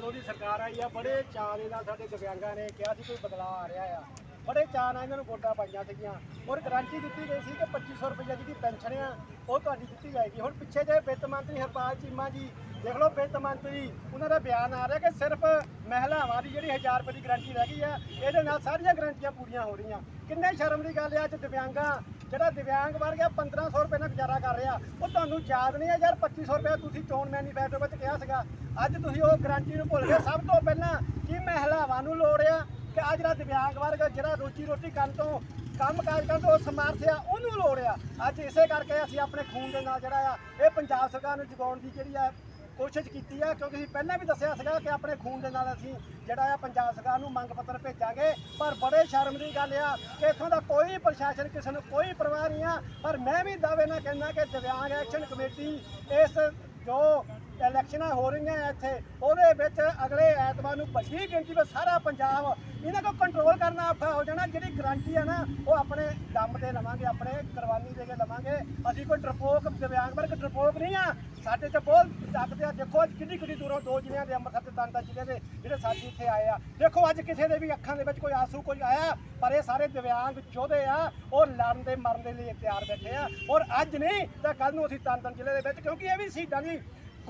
ਜਦੋਂ ਦੀ ਸਰਕਾਰ ਆਈ ਆ, ਬੜੇ ਚਾਅ ਦੇ ਨਾਲ ਸਾਡੇ ਦਿਵਿਆਂਗਾਂ ਨੇ ਕਿਹਾ ਸੀ ਕੋਈ ਬਦਲਾਅ ਆ ਰਿਹਾ ਆ। ਬੜੇ ਚਾਅ ਨਾਲ ਇਹਨਾਂ ਨੂੰ ਵੋਟਾਂ ਪਾਈਆਂ ਸੀਗੀਆਂ। ਔਰ ਗਰੰਟੀ ਦਿੱਤੀ ਗਈ ਸੀ ਕਿ 2500 ਰੁਪਏ ਜਿਹੜੀ ਪੈਨਸ਼ਨ ਆ, ਉਹ ਤੁਹਾਡੀ ਦਿੱਤੀ ਜਾਏਗੀ। ਹੁਣ ਪਿੱਛੇ ਜੇ ਵਿੱਤ ਮੰਤਰੀ ਹਰਪਾਲ ਚੀਮਾ ਜੀ, ਦੇਖ ਲਓ ਵਿੱਤ ਮੰਤਰੀ, ਉਹਨਾਂ ਦਾ ਬਿਆਨ ਆ ਰਿਹਾ ਕਿ ਸਿਰਫ ਮਹਿਲਾਵਾਂ ਦੀ ਜਿਹੜੀ 1000 ਰੁਪਏ ਦੀ ਗਰੰਟੀ ਰਹਿ ਗਈ ਆ, ਇਹਦੇ ਨਾਲ ਸਾਰੀਆਂ ਗਰੰਟੀਆਂ ਪੂਰੀਆਂ ਹੋ ਰਹੀਆਂ। ਕਿੰਨੇ ਸ਼ਰਮ ਦੀ ਗੱਲ ਆ, ਅੱਜ ਦਿਵਿਆਂਗਾਂ ਜਿਹੜਾ ਦਿਵਿਆਂਗ ਵਰਗ ਆ 1500 ਰੁਪਏ ਨਾਲ ਗੁਜ਼ਾਰਾ ਕਰ ਰਿਹਾ। ਉਹ ਤੁਹਾਨੂੰ ਯਾਦ ਨਹੀਂ ਹੈ ਯਾਰ 2500 ਰੁਪਏ ਤੁਸੀਂ ਚੋਣ ਮੈਨੀਫੈਸਟੋ ਵਿੱਚ ਕਿਹਾ ਸੀਗਾ। ਅੱਜ ਤੁਸੀਂ ਉਹ ਗਰੰਟੀ ਨੂੰ ਭੁੱਲ ਗਏ। ਸਭ ਤੋਂ ਪਹਿਲਾਂ ਕੀ ਮਹਿਲਾਵਾਂ ਨੂੰ ਲੋੜ ਆ ਕਿ ਆ ਜਿਹੜਾ ਦਿਵਿਆਂਗ ਵਰਗ ਜਿਹੜਾ ਰੋਜੀ ਰੋਟੀ ਕਰਨ ਤੋਂ ਕੰਮ ਕਾਜ ਕਰਨ ਤੋਂ ਸਮਰਥ ਆ, ਉਹਨੂੰ ਲੋੜ ਆ। ਅੱਜ ਇਸੇ ਕਰਕੇ ਅਸੀਂ ਆਪਣੇ ਖੂਨ ਦੇ ਨਾਲ ਜਿਹੜਾ ਆ, ਇਹ ਪੰਜਾਬ ਸਰਕਾਰ ਨੂੰ ਜਗਾਉਣ ਦੀ ਜਿਹੜੀ ਆ ਕੋਸ਼ਿਸ਼ ਕੀਤੀ ਆ, ਕਿਉਂਕਿ ਅਸੀਂ ਪਹਿਲਾਂ ਵੀ ਦੱਸਿਆ ਸੀਗਾ ਕਿ ਆਪਣੇ ਖੂਨ ਦੇ ਨਾਲ ਅਸੀਂ ਜਿਹੜਾ ਆ ਪੰਜਾਬ ਸਰਕਾਰ ਨੂੰ ਮੰਗ ਪੱਤਰ ਭੇਜਾਂਗੇ। ਪਰ ਬੜੇ ਸ਼ਰਮ ਦੀ ਗੱਲ ਆ ਕਿ ਇੱਥੋਂ ਦਾ ਕੋਈ ਪ੍ਰਸ਼ਾਸਨ, ਕਿਸੇ ਨੂੰ ਕੋਈ ਪਰਵਾਹ ਨਹੀਂ ਆ। ਪਰ ਮੈਂ ਵੀ ਦਾਅਵੇ ਨਾਲ ਕਹਿੰਦਾ ਕਿ ਦਿਵਿਆਂਗ ਐਕਸ਼ਨ ਕਮੇਟੀ ਇਸ ਜੋ ਇਲੈਕਸ਼ਨਾਂ ਹੋ ਰਹੀਆਂ ਇੱਥੇ, ਉਹਦੇ ਵਿੱਚ ਅਗਲੇ ਐਤਵਾਰ ਨੂੰ ਵੱਡੀ ਗਿਣਤੀ ਵਿੱਚ ਸਾਰਾ ਪੰਜਾਬ ਇਹਨਾਂ ਤੋਂ ਕੰਟਰੋਲ ਕਰਨਾ ਔਖਾ ਹੋ ਜਾਣਾ, ਜਿਹੜੀ ਗਰੰਟੀ ਆ ਨਾ, ਉਹ ਆਪਣੇ ਦਮ ਤੇ ਲਵਾਂਗੇ, ਆਪਣੇ ਕੁਰਬਾਨੀ ਦੇ ਕੇ ਲਵਾਂਗੇ। ਅਸੀਂ ਕੋਈ ਡਰਪੋਕ ਦਿਵਿਆਂਗ ਵਰਗ ਡਰਪੋਕ ਨਹੀਂ ਆ। ਸਾਡੇ ਚ ਬਹੁਤ ਤਾਕਤ ਆ। ਦੇਖੋ ਅੱਜ ਕਿੰਨੀ ਕਿੰਨੀ ਦੂਰੋਂ ਦੋ ਜ਼ਿਲ੍ਹਿਆਂ ਦੇ ਅੰਮ੍ਰਿਤਸਰ ਤੇ ਤੰਤਾ ਜ਼ਿਲ੍ਹੇ ਦੇ, ਜਿਹੜੇ ਸਾਥੀ ਇੱਥੇ ਆਏ ਆ। ਦੇਖੋ ਅੱਜ ਕਿਸੇ ਦੇ ਵੀ ਅੱਖਾਂ ਦੇ ਵਿੱਚ ਕੋਈ ਆਸੂ ਕੋਈ ਆਇਆ, ਪਰ ਇਹ ਸਾਰੇ ਦਿਵਿਆਂਗ ਯੋਧੇ ਆ, ਉਹ ਲੜਨ ਦੇ ਮਰਨ ਦੇ ਲਈ ਤਿਆਰ ਬੈਠੇ ਆ। ਔਰ ਅੱਜ ਨਹੀਂ, ਤਾਂ ਕੱਲ ਨੂੰ ਅਸੀਂ ਤੰਤਨ ਜ਼ਿਲ੍ਹੇ ਦੇ ਵਿੱਚ, ਕਿਉਂਕਿ ਇਹ ਵੀ ਸ਼ਹੀਦਾਂ ਦੀ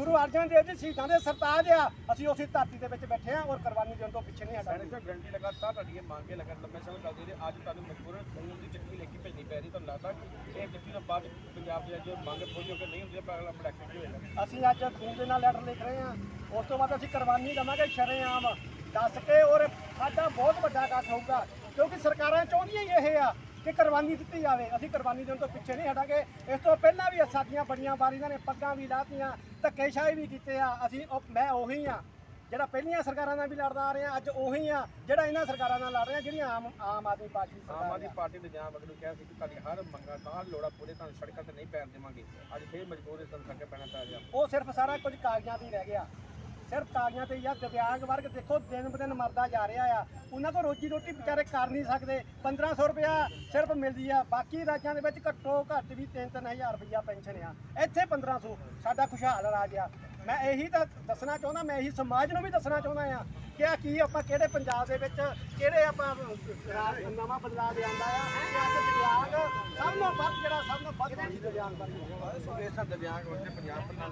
ਗੁਰੂ ਅਰਜਨ ਦੇਵ ਜੀ ਸ਼ਹੀਦਾਂ ਦੇ ਸਰਤਾਜ ਆ। ਅਸੀਂ ਉਸੇ ਧਰਤੀ ਦੇ ਵਿੱਚ ਬੈਠੇ ਆ ਔਰ ਕੁਰਬਾਨੀ ਦੇਣ ਤੋਂ ਪਿੱਛੇ ਨਹੀਂ ਹਟਾਂਗੇ ਸੈਨਿਕ ਗਰੰਟੀ ਲਗਾਤਾਰ ਤੁਹਾਡੀਆਂ ਮੰਗੇ ਲਗਾਤਾਰ ਲੰਮੇ ਸਮੇਂ ਚੱਲਦੀ ਰਹੀ। ਅੱਜ ਤੁਹਾਨੂੰ ਮਜਬੂਰਨ ਕਾਨੂੰਨ ਦੀ ਚਿੱਠੀ ਲੈ ਕੇ ਭੇਜਣੀ ਪੈ ਰਹੀ। ਤੁਹਾਨੂੰ ਲੱਗਦਾ ਕਿ ਇਹ ਚਿੱਠੀ ਤੋਂ ਬਾਅਦ ਪੰਜਾਬ ਦੀ ਜੋ ਮੰਗ ਪੂਰੀ ਹੋ ਕੇ ਨਹੀਂ ਹੁੰਦੀ ਪਰ ਅਗਲਾ ਪ੍ਰੋਡਕਟ ਕੀ ਹੋਏਗਾ। ਅਸੀਂ ਅੱਜ ਖੂਨ ਦੇ ਨਾਲ ਲੈਟਰ ਲਿਖ ਰਹੇ ਹਾਂ। ਉਸ ਤੋਂ ਬਾਅਦ ਅਸੀਂ ਕੁਰਬਾਨੀ ਦੇਵਾਂਗੇ ਸ਼ਰੇਆਮ। ਦੱਸ ਕੇ ਔਰ ਸਾਡਾ ਬਹੁਤ ਵੱਡਾ ਇਕੱਠ ਹੋਊਗਾ ਕਿਉਂਕਿ ਸਰਕਾਰਾਂ ਚਾਹੁੰਦੀਆਂ ਹੀ ਇਹ ਆ। ਕਿ ਕੁਰਬਾਨੀ ਦਿੱਤੀ ਜਾਵੇ। ਅਸੀਂ ਕੁਰਬਾਨੀ ਦੇਣ ਤੋਂ ਪਿੱਛੇ ਨਹੀਂ ਹਟਾਂਗੇ। ਇਸ ਤੋਂ ਪਹਿਲਾਂ ਵੀ ਸਾਡੀਆਂ ਬੜੀਆਂ ਵਾਰੀਆਂ ਨੇ ਪੱਗਾਂ ਵੀ ਲਾਤੀਆਂ ਧੱਕੇਸ਼ਾਹੀ ਵੀ ਕੀਤੇ ਆ। ਅਸੀਂ ਉਹ- ਮੈਂ ਉਹੀ ਆ ਜਿਹੜਾ ਪਹਿਲੀਆਂ ਸਰਕਾਰਾਂ ਨਾਲ ਵੀ ਲੜਦਾ ਆ ਰਿਹਾ ਅੱਜ ਉਹੀ ਆ ਜਿਹੜਾ ਇਹਨਾਂ ਸਰਕਾਰਾਂ ਨਾਲ ਲੜ ਰਿਹਾ ਜਿਹੜੀਆਂ ਆਮ ਆਮ ਆਦਮੀ ਪਾਰਟੀ ਆਮ ਆਦਮੀ। ਪਾਰਟੀ ਦੇ ਜਾਂ ਵਗਰੂ ਕਿਹਾ ਸੀ ਕਿ ਤੁਹਾਡੀ ਹਰ ਮੰਗਾਂ ਤਾਂ ਲੋੜਾ ਪੂਰੇ ਤੁਹਾਨੂੰ ਸੜਕਾਂ ਤੇ ਨਹੀਂ ਪੈਣ ਦੇਵਾਂਗੇ। ਅੱਜ ਫੇਰ ਮਜਬੂਰ ਇਸ ਤਰ੍ਹਾਂ ਕਰਕੇ ਪੈਣਾ ਪੈ ਗਿਆ। ਉਹ ਸਿਰਫ ਸਾਰਾ ਕੁਝ ਕਾਗਜ਼ਾਂ ਤੇ ਰਹਿ ਗਿਆ। ਸਿਰਫ ਕਾਗਜ਼ਾਂ ਤੇ ਯਾ ਦਿਵਿਆਂਗ ਵਰਗ ਦੇਖੋ, ਦਿਨ ਬ ਦਿਨ ਮਰਦਾ ਜਾ ਰਿਹਾ ਆ। ਉਹਨਾਂ ਕੋਲ ਰੋਜੀ ਰੋਟੀ ਵਿਚਾਰੇ ਕਰ ਨਹੀਂ ਸਕਦੇ। 1500 ਰੁਪਇਆ ਸਿਰਫ ਮਿਲਦੀ ਆ। ਬਾਕੀ ਰਾਜਾਂ ਦੇ ਵਿੱਚ ਘੱਟੋ ਘੱਟ ਵੀ 3-3000 ਰੁਪਇਆ ਪੈਨਸ਼ਨ ਆ। ਇੱਥੇ 1500 ਸਾਡਾ ਖੁਸ਼ਹਾਲ ਰਾਜ ਆ। ਮੈਂ ਇਹੀ ਤਾਂ ਦੱਸਣਾ ਚਾਹੁੰਦਾ, ਮੈਂ ਇਹੀ ਸਮਾਜ ਨੂੰ ਵੀ ਦੱਸਣਾ ਚਾਹੁੰਦਾ ਆ ਕਿ ਆ ਕੀ ਆਪਾਂ ਕਿਹੜੇ ਪੰਜਾਬ ਦੇ ਵਿੱਚ ਕਿਹੜੇ ਆਪਾਂ ਨਵਾਂ ਬਦਲਾਅ ਲਿਆਂਦਾ ਆ। ਕਿ ਅੱਜ ਦਿਵਿਆਂਗ, ਸਭ ਤੋਂ ਵੱਧ ਜਿਹੜਾ, ਸਭ ਤੋਂ ਵੱਧ ਦਿਵਿਆਂਗ ਵਰਗ ਆ। ਸੋ ਦਿਵਿਆਂਗ ਵਰਗ ਪੰਜਾਬ ਪ੍ਰਧਾਨ